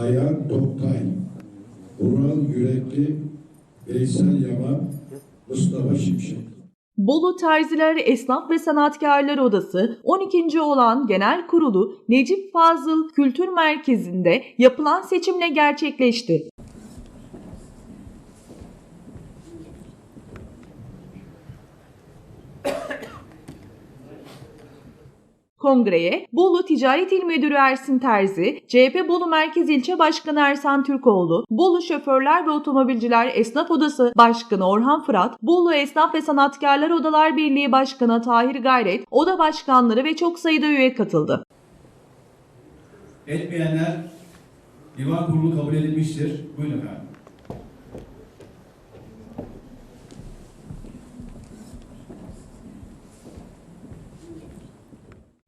Ayhan Toktay, Ural Yürekli, Veysel Yaman, Mustafa Şimşek. Bolu Terziler Esnaf ve Sanatkarlar Odası 12. olan genel kurulu Necip Fazıl Kültür Merkezi'nde yapılan seçimle gerçekleşti. Kongreye Bolu Ticaret İl Müdürü Ersin Terzi, CHP Bolu Merkez İlçe Başkanı Ersan Türkoğlu, Bolu Şoförler ve Otomobilciler Esnaf Odası Başkanı Orhan Fırat, Bolu Esnaf ve Sanatkarlar Odalar Birliği Başkanı Tahir Gayret, oda başkanları ve çok sayıda üye katıldı. Etmeyenler divan kurulu kabul edilmiştir. Buyurun efendim.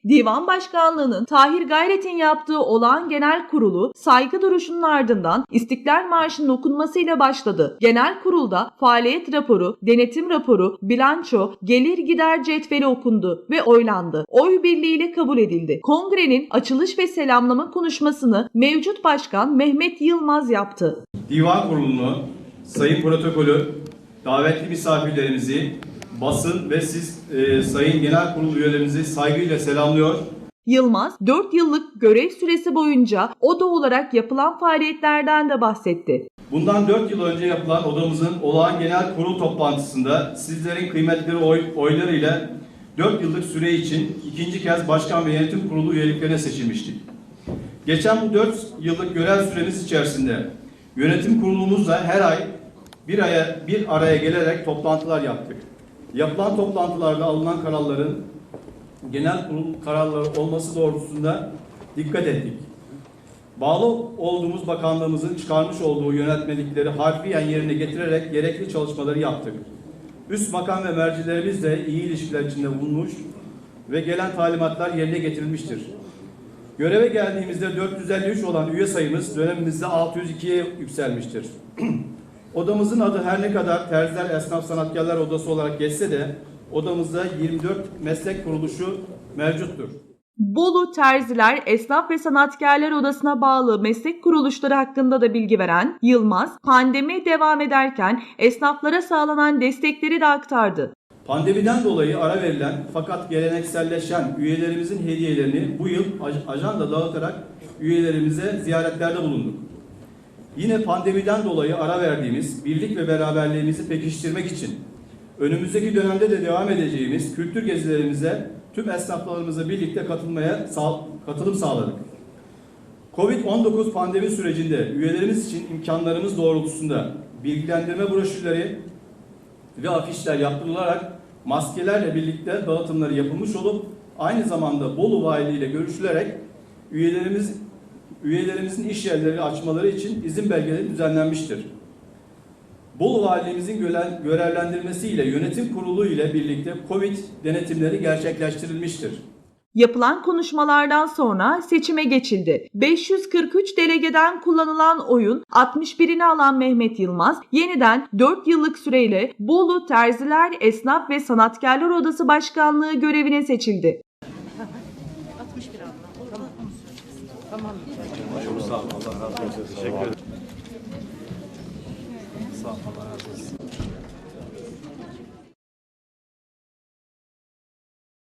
Divan Başkanlığı'nın Tahir Gayret'in yaptığı olağan genel kurulu saygı duruşunun ardından İstiklal Marşı'nın okunmasıyla başladı. Genel kurulda faaliyet raporu, denetim raporu, bilanço, gelir gider cetveli okundu ve oylandı. Oy birliğiyle kabul edildi. Kongrenin açılış ve selamlama konuşmasını mevcut başkan Mehmet Yılmaz yaptı. Divan Kurulu'nu, sayın protokolü, davetli misafirlerimizi, basın ve siz e, sayın genel kurul üyelerimizi saygıyla selamlıyor. Yılmaz 4 yıllık görev süresi boyunca oda olarak yapılan faaliyetlerden de bahsetti. Bundan 4 yıl önce yapılan odamızın olağan genel kurul toplantısında sizlerin kıymetli oy, oylarıyla 4 yıllık süre için ikinci kez başkan ve yönetim kurulu üyeliklerine seçilmiştik. Geçen bu 4 yıllık görev süremiz içerisinde yönetim kurulumuzla her ay bir aya bir araya gelerek toplantılar yaptık. Yapılan toplantılarda alınan kararların genel kurul kararları olması doğrultusunda dikkat ettik. Bağlı olduğumuz bakanlığımızın çıkarmış olduğu yönetmelikleri harfiyen yerine getirerek gerekli çalışmaları yaptık. Üst makam ve mercilerimizle iyi ilişkiler içinde bulunmuş ve gelen talimatlar yerine getirilmiştir. Göreve geldiğimizde 453 olan üye sayımız dönemimizde 602'ye yükselmiştir. Odamızın adı her ne kadar Terziler Esnaf Sanatkarlar Odası olarak geçse de odamızda 24 meslek kuruluşu mevcuttur. Bolu Terziler Esnaf ve Sanatkarlar Odası'na bağlı meslek kuruluşları hakkında da bilgi veren Yılmaz, pandemi devam ederken esnaflara sağlanan destekleri de aktardı. Pandemiden dolayı ara verilen fakat gelenekselleşen üyelerimizin hediyelerini bu yıl aj- ajanda dağıtarak üyelerimize ziyaretlerde bulunduk. Yine pandemiden dolayı ara verdiğimiz birlik ve beraberliğimizi pekiştirmek için önümüzdeki dönemde de devam edeceğimiz kültür gezilerimize tüm esnaflarımızla birlikte katılmaya sağ- katılım sağladık. Covid-19 pandemi sürecinde üyelerimiz için imkanlarımız doğrultusunda bilgilendirme broşürleri ve afişler yaptırılarak maskelerle birlikte dağıtımları yapılmış olup aynı zamanda Bolu Valiliği ile görüşülerek üyelerimiz üyelerimizin iş yerleri açmaları için izin belgeleri düzenlenmiştir. Bolu Valiliğimizin gölen- görevlendirmesiyle yönetim kurulu ile birlikte Covid denetimleri gerçekleştirilmiştir. Yapılan konuşmalardan sonra seçime geçildi. 543 delegeden kullanılan oyun 61'ini alan Mehmet Yılmaz yeniden 4 yıllık süreyle Bolu Terziler Esnaf ve Sanatkarlar Odası Başkanlığı görevine seçildi. Tamam. Çok sağ olun. Allah razı olsun. Teşekkür ederim. Sağ olun. Allah razı olsun.